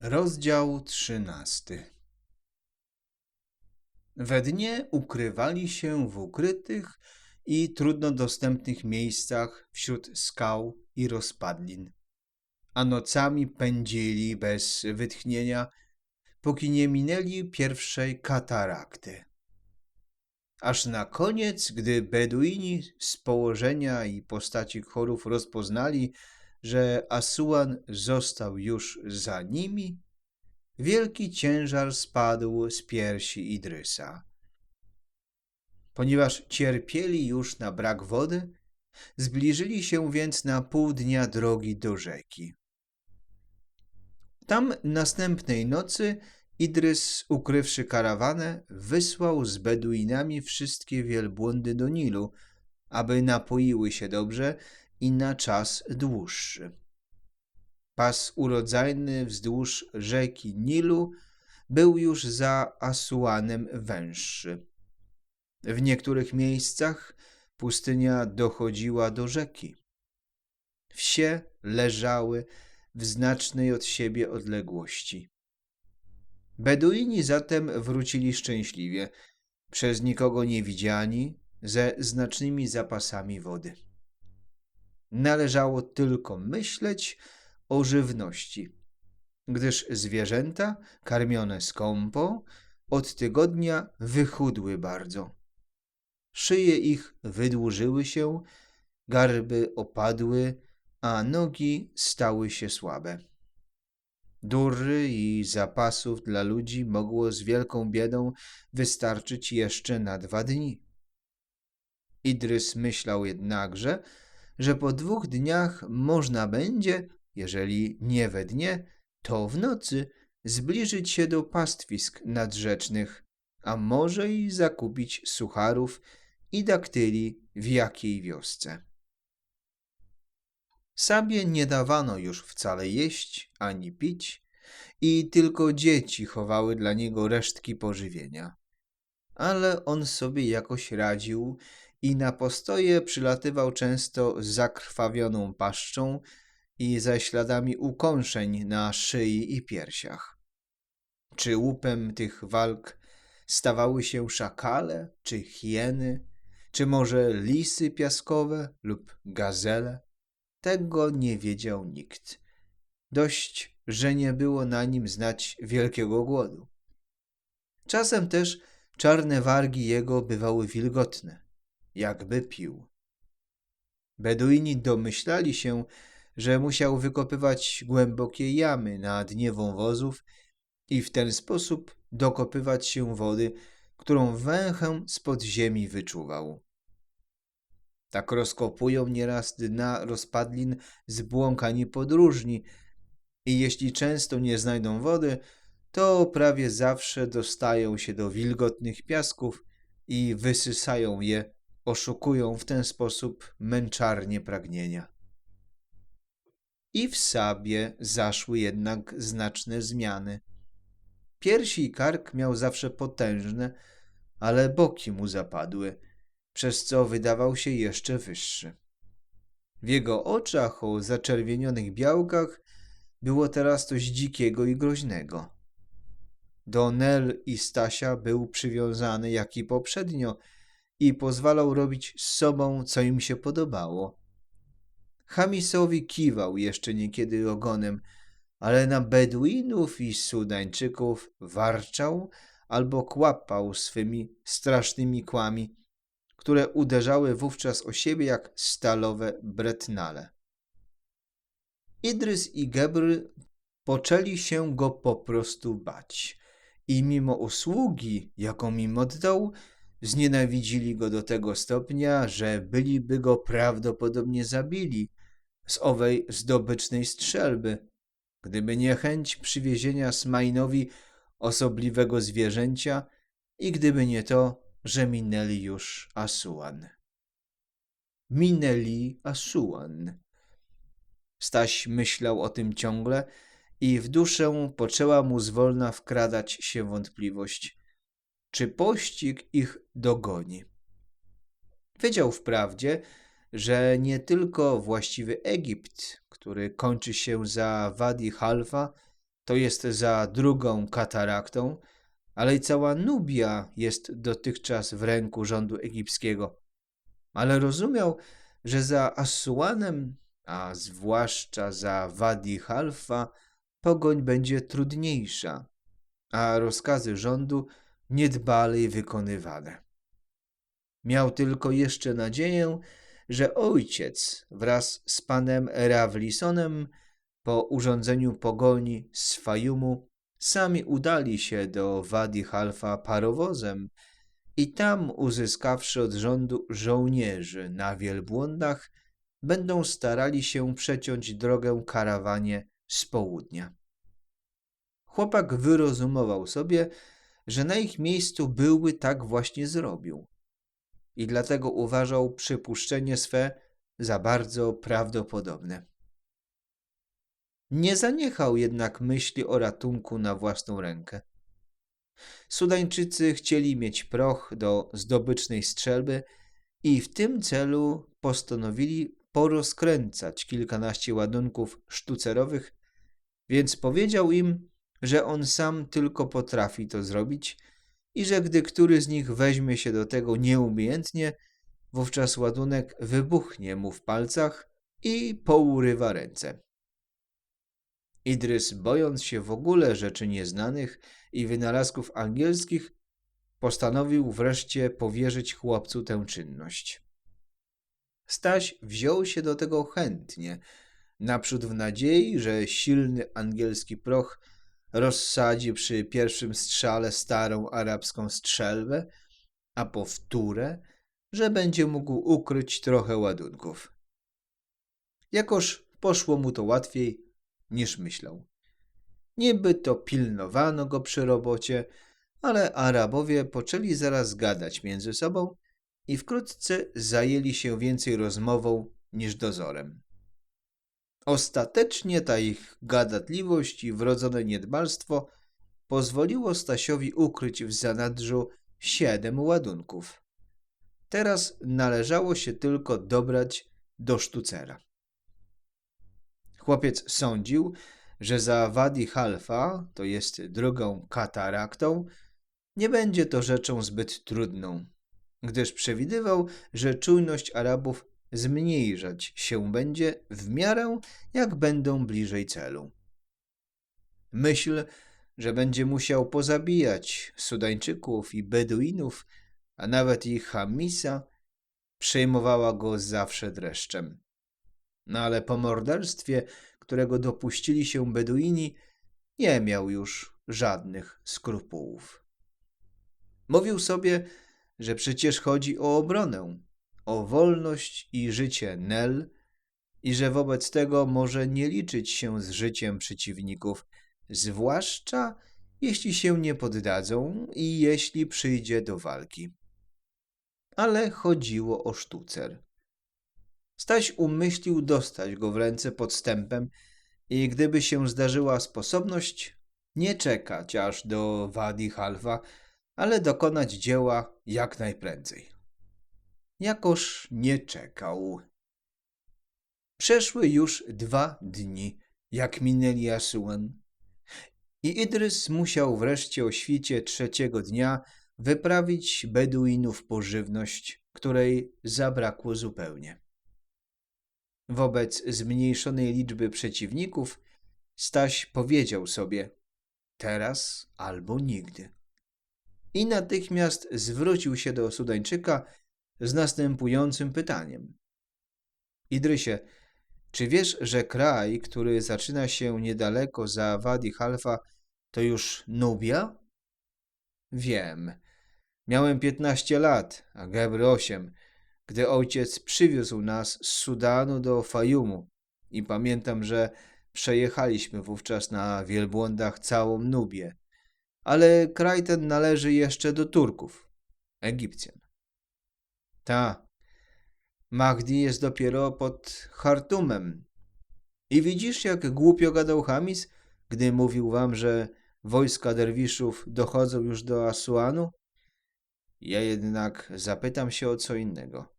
Rozdział trzynasty We dnie ukrywali się w ukrytych i trudno dostępnych miejscach wśród skał i rozpadlin, a nocami pędzili bez wytchnienia, póki nie minęli pierwszej katarakty. Aż na koniec, gdy Beduini z położenia i postaci chorów rozpoznali, że Asuan został już za nimi, wielki ciężar spadł z piersi Idrysa. Ponieważ cierpieli już na brak wody, zbliżyli się więc na pół dnia drogi do rzeki. Tam następnej nocy Idrys, ukrywszy karawanę, wysłał z Beduinami wszystkie wielbłądy do Nilu, aby napoiły się dobrze i na czas dłuższy. Pas urodzajny wzdłuż rzeki Nilu był już za Asuanem węższy. W niektórych miejscach pustynia dochodziła do rzeki. Wsie leżały w znacznej od siebie odległości. Beduini zatem wrócili szczęśliwie, przez nikogo nie widziani, ze znacznymi zapasami wody. Należało tylko myśleć o żywności, gdyż zwierzęta karmione skąpo od tygodnia wychudły bardzo. Szyje ich wydłużyły się, garby opadły, a nogi stały się słabe. Dury i zapasów dla ludzi mogło z wielką biedą wystarczyć jeszcze na dwa dni. Idrys myślał jednakże, że po dwóch dniach można będzie, jeżeli nie we dnie, to w nocy, zbliżyć się do pastwisk nadrzecznych, a może i zakupić sucharów i daktyli w jakiej wiosce. Sabie nie dawano już wcale jeść ani pić i tylko dzieci chowały dla niego resztki pożywienia. Ale on sobie jakoś radził i na postoje przylatywał często z zakrwawioną paszczą i ze śladami ukąszeń na szyi i piersiach. Czy łupem tych walk stawały się szakale, czy hieny, czy może lisy piaskowe lub gazele? Tego nie wiedział nikt. Dość, że nie było na nim znać wielkiego głodu. Czasem też czarne wargi jego bywały wilgotne, jakby pił. Beduini domyślali się, że musiał wykopywać głębokie jamy na dnie wąwozów i w ten sposób dokopywać się wody, którą węchem spod ziemi wyczuwał. Tak rozkopują nieraz dna rozpadlin zbłąkani podróżni i jeśli często nie znajdą wody, to prawie zawsze dostają się do wilgotnych piasków i wysysają je, oszukują w ten sposób męczarnie pragnienia. I w Sabie zaszły jednak znaczne zmiany. Piersi i kark miał zawsze potężne, ale boki mu zapadły – przez co wydawał się jeszcze wyższy. W jego oczach o zaczerwienionych białkach było teraz coś dzikiego i groźnego. Do Nel i Stasia był przywiązany jak i poprzednio i pozwalał robić z sobą, co im się podobało. Hamisowi kiwał jeszcze niekiedy ogonem, ale na Beduinów i Sudańczyków warczał albo kłapał swymi strasznymi kłami, które uderzały wówczas o siebie jak stalowe bretnale. Idrys i Gebr poczęli się go po prostu bać i mimo usługi, jaką im oddał, znienawidzili go do tego stopnia, że byliby go prawdopodobnie zabili z owej zdobycznej strzelby, gdyby nie chęć przywiezienia Smajnowi osobliwego zwierzęcia i gdyby nie to, że minęli już Asuan. Minęli Asuan. Staś myślał o tym ciągle i w duszę poczęła mu zwolna wkradać się wątpliwość, czy pościg ich dogoni. Wiedział wprawdzie, że nie tylko właściwy Egipt, który kończy się za Wadi Halfa, to jest za drugą kataraktą, ale i cała Nubia jest dotychczas w ręku rządu egipskiego. Ale rozumiał, że za Assuanem, a zwłaszcza za Wadi Halfa, pogoń będzie trudniejsza, a rozkazy rządu niedbalej wykonywane. Miał tylko jeszcze nadzieję, że ojciec wraz z panem Rawlisonem po urządzeniu pogoni z Fajumu sami udali się do Wadi Halfa parowozem i tam uzyskawszy od rządu żołnierzy na wielbłądach, będą starali się przeciąć drogę karawanie z południa. Chłopak wyrozumował sobie, że na ich miejscu byłby tak właśnie zrobił i dlatego uważał przypuszczenie swe za bardzo prawdopodobne. Nie zaniechał jednak myśli o ratunku na własną rękę. Sudańczycy chcieli mieć proch do zdobycznej strzelby i w tym celu postanowili porozkręcać kilkanaście ładunków sztucerowych, więc powiedział im, że on sam tylko potrafi to zrobić i że gdy który z nich weźmie się do tego nieumiejętnie, wówczas ładunek wybuchnie mu w palcach i pourywa ręce. Idrys, bojąc się w ogóle rzeczy nieznanych i wynalazków angielskich, postanowił wreszcie powierzyć chłopcu tę czynność. Staś wziął się do tego chętnie, naprzód w nadziei, że silny angielski proch rozsadzi przy pierwszym strzale starą arabską strzelbę, a powtórę, że będzie mógł ukryć trochę ładunków. Jakoż poszło mu to łatwiej niż myślał. Niby to pilnowano go przy robocie, ale Arabowie poczęli zaraz gadać między sobą i wkrótce zajęli się więcej rozmową niż dozorem. Ostatecznie ta ich gadatliwość i wrodzone niedbalstwo pozwoliło Stasiowi ukryć w zanadrzu siedem ładunków. Teraz należało się tylko dobrać do sztucera. Chłopiec sądził, że za Wadi Halfa, to jest drugą kataraktą, nie będzie to rzeczą zbyt trudną, gdyż przewidywał, że czujność Arabów zmniejszać się będzie w miarę, jak będą bliżej celu. Myśl, że będzie musiał pozabijać Sudańczyków i Beduinów, a nawet i Hamisa, przejmowała go zawsze dreszczem. No ale po morderstwie, którego dopuścili się Beduini, nie miał już żadnych skrupułów. Mówił sobie, że przecież chodzi o obronę, o wolność i życie Nel i że wobec tego może nie liczyć się z życiem przeciwników, zwłaszcza jeśli się nie poddadzą i jeśli przyjdzie do walki. Ale chodziło o sztucer. Staś umyślił dostać go w ręce podstępem i gdyby się zdarzyła sposobność, nie czekać aż do Wadi Halfa, ale dokonać dzieła jak najprędzej jakoż nie czekał. Przeszły już dwa dni, jak minęli Asuan. I Idrys musiał wreszcie o świcie trzeciego dnia wyprawić Beduinów pożywność, której zabrakło zupełnie. Wobec zmniejszonej liczby przeciwników Staś powiedział sobie teraz albo nigdy. I natychmiast zwrócił się do Sudańczyka z następującym pytaniem. Idrysie, czy wiesz, że kraj, który zaczyna się niedaleko za Wadi Halfa, to już Nubia? Wiem. Miałem 15 lat, a Gebry 8, gdy ojciec przywiózł nas z Sudanu do Fajumu i pamiętam, że przejechaliśmy wówczas na wielbłądach całą Nubię. Ale kraj ten należy jeszcze do Turków, Egipcjan. Ta. Mahdi jest dopiero pod Hartumem. I widzisz, jak głupio gadał Hamis, gdy mówił wam, że wojska derwiszów dochodzą już do Asuanu? Ja jednak zapytam się o co innego.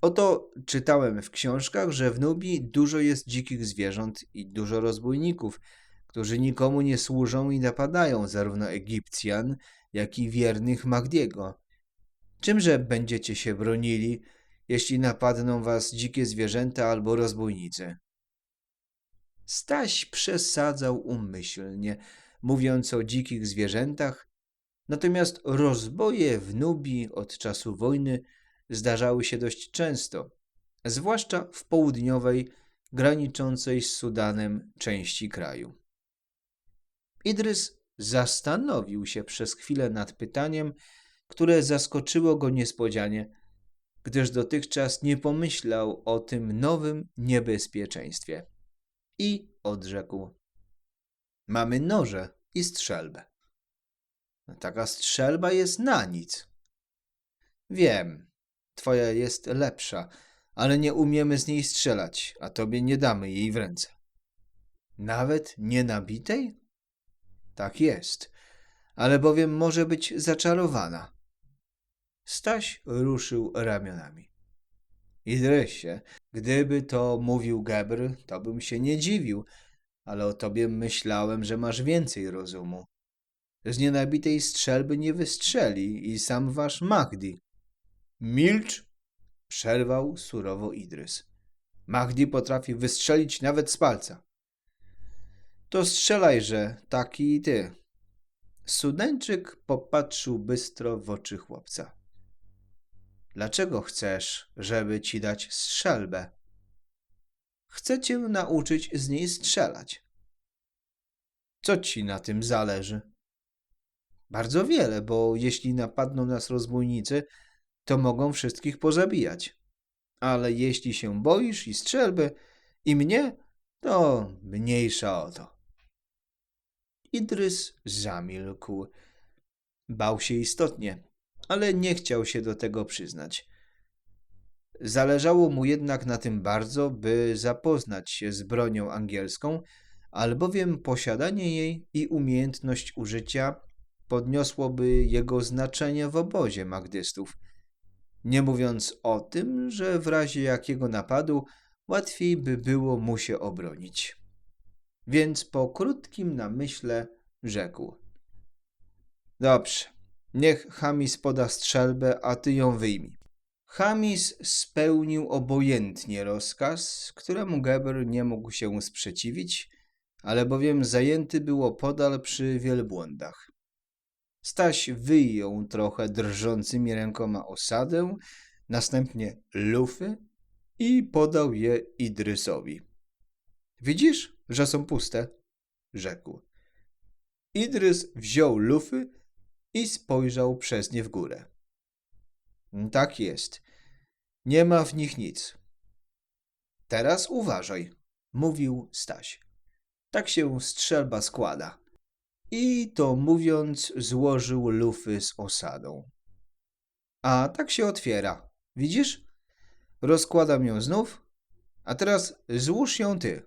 Oto czytałem w książkach, że w Nubii dużo jest dzikich zwierząt i dużo rozbójników, którzy nikomu nie służą i napadają zarówno Egipcjan, jak i wiernych Magdiego. Czymże będziecie się bronili, jeśli napadną was dzikie zwierzęta albo rozbójnicy? Staś przesadzał umyślnie, mówiąc o dzikich zwierzętach, natomiast rozboje w Nubii od czasu wojny zdarzały się dość często, zwłaszcza w południowej, graniczącej z Sudanem części kraju. Idrys zastanowił się przez chwilę nad pytaniem, które zaskoczyło go niespodzianie, gdyż dotychczas nie pomyślał o tym nowym niebezpieczeństwie. I odrzekł: Mamy noże i strzelbę. Taka strzelba jest na nic. Wiem, twoja jest lepsza, ale nie umiemy z niej strzelać, a tobie nie damy jej w ręce. Nawet nie nabitej? Tak jest, ale bowiem może być zaczarowana. Staś ruszył ramionami. Idrysie, gdyby to mówił Gebr, to bym się nie dziwił, ale o tobie myślałem, że masz więcej rozumu. Z nienabitej strzelby nie wystrzeli i sam wasz Mahdi. Milcz! przerwał surowo Idrys. Mahdi potrafi wystrzelić nawet z palca. To strzelajże, taki i ty. Sudańczyk popatrzył bystro w oczy chłopca. Dlaczego chcesz, żeby ci dać strzelbę? Chcę cię nauczyć z niej strzelać. Co ci na tym zależy? Bardzo wiele, bo jeśli napadną nas rozbójnicy, to mogą wszystkich pozabijać. Ale jeśli się boisz i strzelby, i mnie, to mniejsza o to. Idrys zamilkł. Bał się istotnie, ale nie chciał się do tego przyznać. Zależało mu jednak na tym bardzo, by zapoznać się z bronią angielską, albowiem posiadanie jej i umiejętność użycia podniosłoby jego znaczenie w obozie magdystów. Nie mówiąc o tym, że w razie jakiego napadu łatwiej by było mu się obronić. Więc po krótkim namyśle rzekł: Dobrze, niech Hamis poda strzelbę, a ty ją wyjmij. Hamis spełnił obojętnie rozkaz, któremu Geber nie mógł się sprzeciwić, ale bowiem zajęty było podal przy wielbłądach. Staś wyjął trochę drżącymi rękoma osadę, następnie lufy i podał je Idrysowi. Widzisz, że są puste? rzekł. Idrys wziął lufy i spojrzał przez nie w górę. Tak jest. Nie ma w nich nic. Teraz uważaj, mówił Staś. Tak się strzelba składa. I to mówiąc, złożył lufy z osadą. A tak się otwiera. Widzisz? Rozkładam ją znów, a teraz złóż ją ty.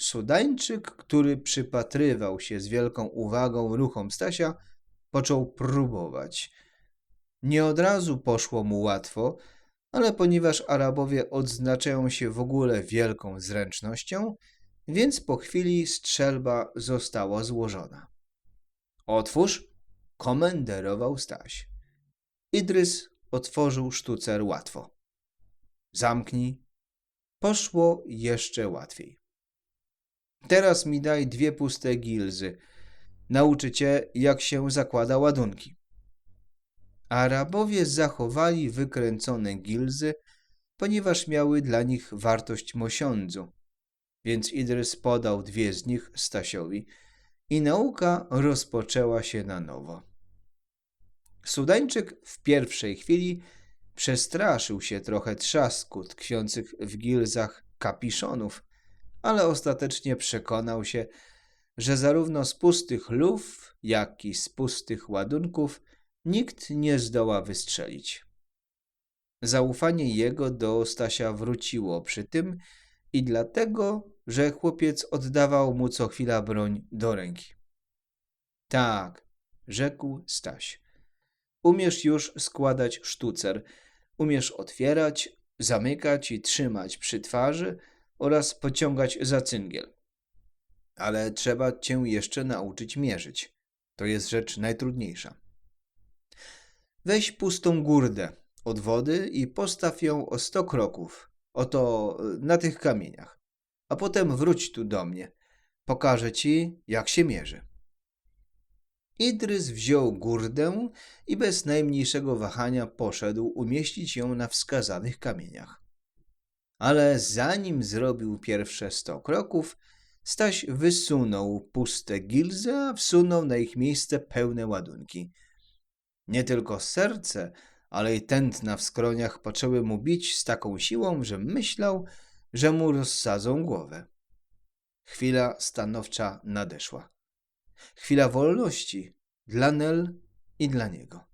Sudańczyk, który przypatrywał się z wielką uwagą ruchom Stasia, począł próbować. Nie od razu poszło mu łatwo, ale ponieważ Arabowie odznaczają się w ogóle wielką zręcznością, więc po chwili strzelba została złożona. Otwórz, komenderował Staś. Idrys otworzył sztucer łatwo. Zamknij. Poszło jeszcze łatwiej. Teraz mi daj dwie puste gilzy. Nauczę cię, jak się zakłada ładunki. Arabowie zachowali wykręcone gilzy, ponieważ miały dla nich wartość mosiądzu, więc Idrys podał dwie z nich Stasiowi i nauka rozpoczęła się na nowo. Sudańczyk w pierwszej chwili przestraszył się trochę trzasku tkwiących w gilzach kapiszonów, ale ostatecznie przekonał się, że zarówno z pustych luf, jak i z pustych ładunków nikt nie zdoła wystrzelić. Zaufanie jego do Stasia wróciło przy tym i dlatego, że chłopiec oddawał mu co chwila broń do ręki. Tak, rzekł Staś. Umiesz już składać sztucer, umiesz otwierać, zamykać i trzymać przy twarzy oraz pociągać za cyngiel. Ale trzeba cię jeszcze nauczyć mierzyć. To jest rzecz najtrudniejsza. Weź pustą górdę od wody i postaw ją o sto kroków, oto y, na tych kamieniach. A potem wróć tu do mnie. Pokażę ci, jak się mierzy. Idrys wziął górdę i bez najmniejszego wahania poszedł umieścić ją na wskazanych kamieniach. Ale zanim zrobił pierwsze sto kroków, Staś wysunął puste gilzy, a wsunął na ich miejsce pełne ładunki. Nie tylko serce, ale i tętna w skroniach poczęły mu bić z taką siłą, że myślał, że mu rozsadzą głowę. Chwila stanowcza nadeszła. Chwila wolności dla Nel i dla niego.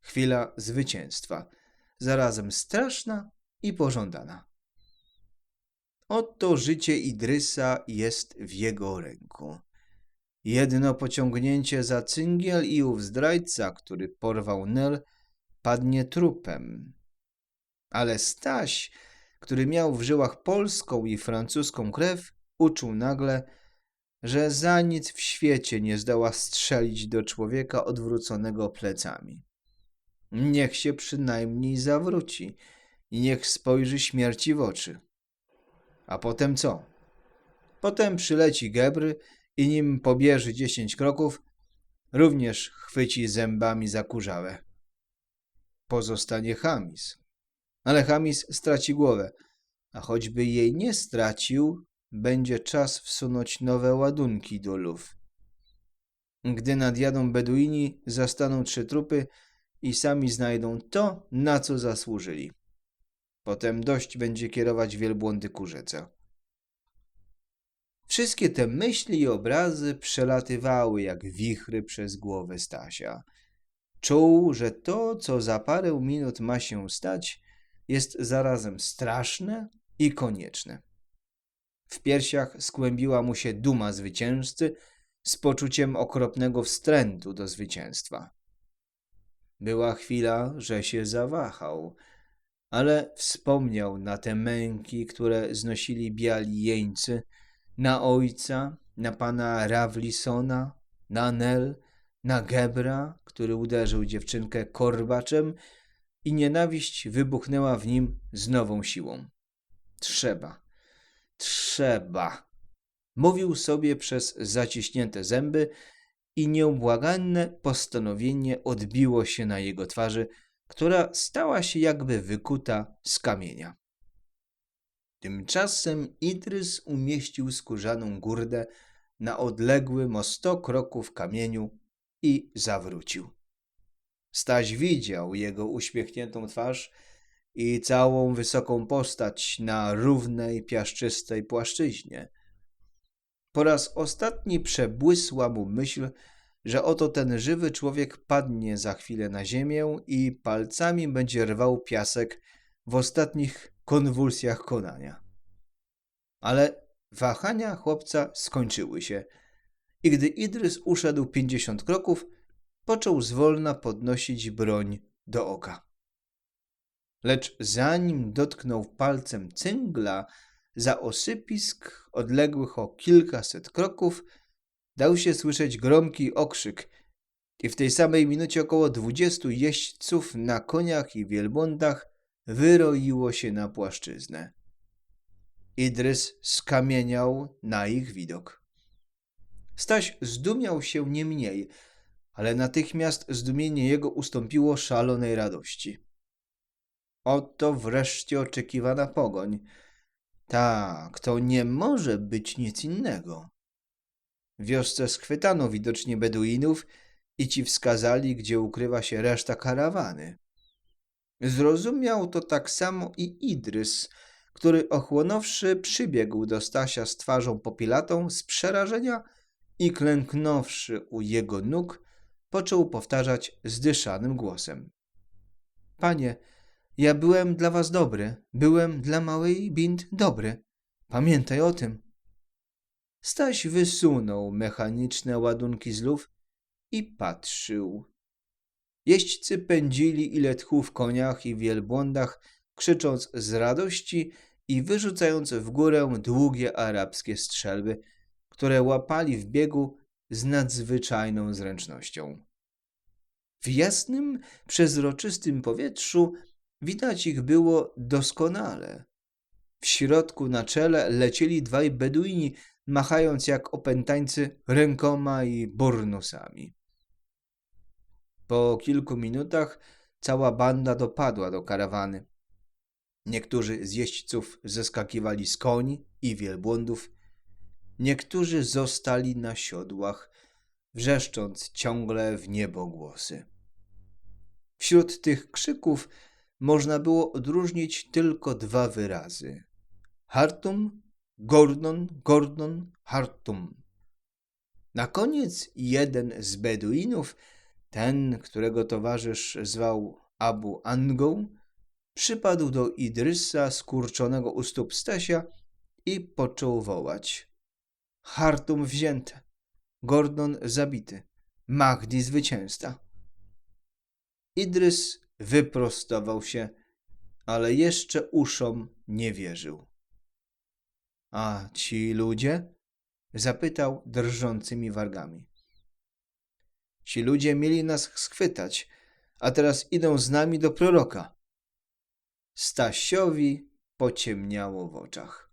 Chwila zwycięstwa, zarazem straszna i pożądana. Oto życie Idrysa jest w jego ręku. Jedno pociągnięcie za cyngiel i ów zdrajca, który porwał Nel, padnie trupem. Ale Staś, który miał w żyłach polską i francuską krew, uczuł nagle, że za nic w świecie nie zdoła strzelić do człowieka odwróconego plecami. Niech się przynajmniej zawróci i niech spojrzy śmierci w oczy. A potem co? Potem przyleci Gebry i nim pobierze dziesięć kroków, również chwyci zębami za. Pozostanie Hamis. Ale Hamis straci głowę, a choćby jej nie stracił, będzie czas wsunąć nowe ładunki do luf. Gdy nadjadą Beduini, zastaną trzy trupy i sami znajdą to, na co zasłużyli. Potem dość będzie kierować wielbłądy kurzeca. Wszystkie te myśli i obrazy przelatywały jak wichry przez głowę Stasia. Czuł, że to, co za parę minut ma się stać, jest zarazem straszne i konieczne. W piersiach skłębiła mu się duma zwycięzcy z poczuciem okropnego wstrętu do zwycięstwa. Była chwila, że się zawahał, ale wspomniał na te męki, które znosili biali jeńcy, na ojca, na pana Rawlisona, na Nel, na Gebra, który uderzył dziewczynkę korbaczem i nienawiść wybuchnęła w nim z nową siłą. Trzeba, trzeba, mówił sobie przez zaciśnięte zęby i nieubłaganne postanowienie odbiło się na jego twarzy, która stała się jakby wykuta z kamienia. Tymczasem Idrys umieścił skórzaną górdę na odległym o sto kroków kamieniu i zawrócił. Staś widział jego uśmiechniętą twarz i całą wysoką postać na równej, piaszczystej płaszczyźnie. Po raz ostatni przebłysła mu myśl, że oto ten żywy człowiek padnie za chwilę na ziemię i palcami będzie rwał piasek w ostatnich konwulsjach konania. Ale wahania chłopca skończyły się i gdy Idrys uszedł pięćdziesiąt kroków, począł zwolna podnosić broń do oka. Lecz zanim dotknął palcem cyngla, za osypisk odległych o kilkaset kroków dał się słyszeć gromki okrzyk i w tej samej minucie około dwudziestu jeźdźców na koniach i wielbłądach wyroiło się na płaszczyznę. Idrys skamieniał na ich widok. Staś zdumiał się nie mniej, ale natychmiast zdumienie jego ustąpiło szalonej radości. Oto wreszcie oczekiwana pogoń. Tak, to nie może być nic innego. Wiosce schwytano widocznie Beduinów i ci wskazali, gdzie ukrywa się reszta karawany. Zrozumiał to tak samo i Idrys, który ochłonąwszy przybiegł do Stasia z twarzą popilatą z przerażenia i klęknąwszy u jego nóg, począł powtarzać zdyszanym głosem. Panie, ja byłem dla was dobry, byłem dla małej Bint dobry. Pamiętaj o tym. Staś wysunął mechaniczne ładunki z luf i patrzył. Jeźdźcy pędzili ile tchu w koniach i wielbłądach, krzycząc z radości i wyrzucając w górę długie arabskie strzelby, które łapali w biegu z nadzwyczajną zręcznością. W jasnym, przezroczystym powietrzu widać ich było doskonale. W środku na czele lecieli dwaj beduini, machając jak opętańcy rękoma i burnusami. Po kilku minutach cała banda dopadła do karawany. Niektórzy z jeźdźców zeskakiwali z koni i wielbłądów, niektórzy zostali na siodłach, wrzeszcząc ciągle w niebo głosy. Wśród tych krzyków można było odróżnić tylko dwa wyrazy. Hartum, Gordon, Gordon, Hartum. Na koniec jeden z Beduinów, ten, którego towarzysz zwał Abu Angą, przypadł do Idrysa skurczonego u stóp Stasia i począł wołać. Hartum wzięte, Gordon zabity, Mahdi zwycięzca. Idrys wyprostował się, ale jeszcze uszom nie wierzył. A ci ludzie? zapytał drżącymi wargami. Ci ludzie mieli nas schwytać, a teraz idą z nami do proroka. Stasiowi pociemniało w oczach.